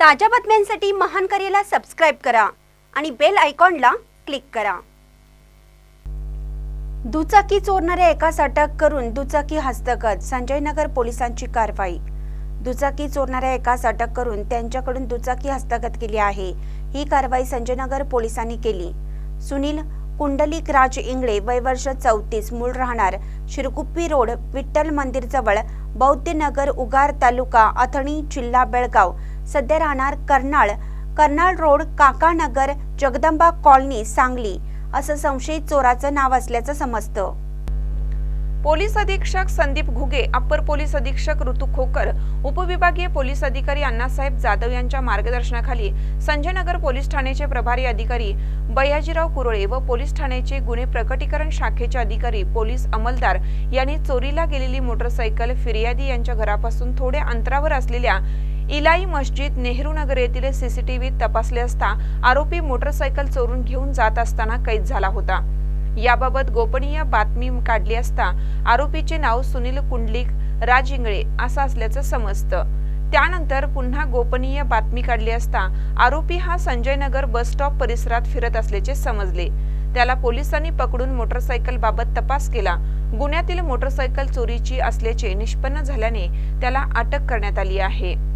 ताज्या बातम्यांसाठी महान करेला सबस्क्राईब करा आणि बेल आयकॉनला क्लिक करा. दुचाकी चोरणाऱ्या एकास अटक करून दुचाकी हस्तगत संजयनगर पोलिसांची कारवाई. दुचाकी चोरणाऱ्या एकास अटक करून त्यांच्याकडून दुचाकी हस्तगत केली आहे. ही कारवाई संजयनगर पोलिसांनी केली. सुनील कुंडलिक राज इंगळे वय वर्ष चौतीस मूळ राहणार शिरकुप्पी रोड विठ्ठल मंदिर जवळ बौद्धनगर उगार तालुका अथणी जिल्हा बेळगाव. सध्या राहणार Karnal. Karnal road Kakanagar Jagdamba colony Sangli. असं संशयित चोराचं नाव असल्याचं समजतं. पोलीस अधीक्षक संदीप घुगे अप्पर पोलीस अधीक्षक ऋतू खोकर उपविभागीय पोलीस अधिकारी अण्णासाहेब जाधव यांच्या मार्गदर्शनाखाली संजयनगर पोलीस ठाण्याचे प्रभारी अधिकारी बयाजीराव कुरळे व पोलीस ठाण्याचे गुन्हे प्रकटीकरण शाखेचे अधिकारी पोलीस अंमलदार यांनी चोरीला गेलेली मोटरसायकल फिर्यादी यांच्या घरापासून थोड्या अंतरावर असलेल्या इलाई मस्जिद नेहरू नगर येथील सीसीटीव्ही तपासले असता आरोपी मोटरसायकल चोरून घेऊन जात असताना कैद झाला होता. याबाबत गोपनीय बातमी काढली असता आरोपीचे नाव सुनील कुंडलिक राजिंगळे असं असल्याचं समजतं. त्यानंतर पुन्हा गोपनीय बातमी काढली असता आरोपी हा संजयनगर बस स्टॉप परिसरात फिरत असल्याचे समजले. त्याला पोलिसांनी पकडून मोटरसायकल बाबत तपास केला. गुन्ह्यातील मोटरसायकल चोरीची असल्याचे निष्पन्न झाल्याने त्याला अटक करण्यात आली आहे.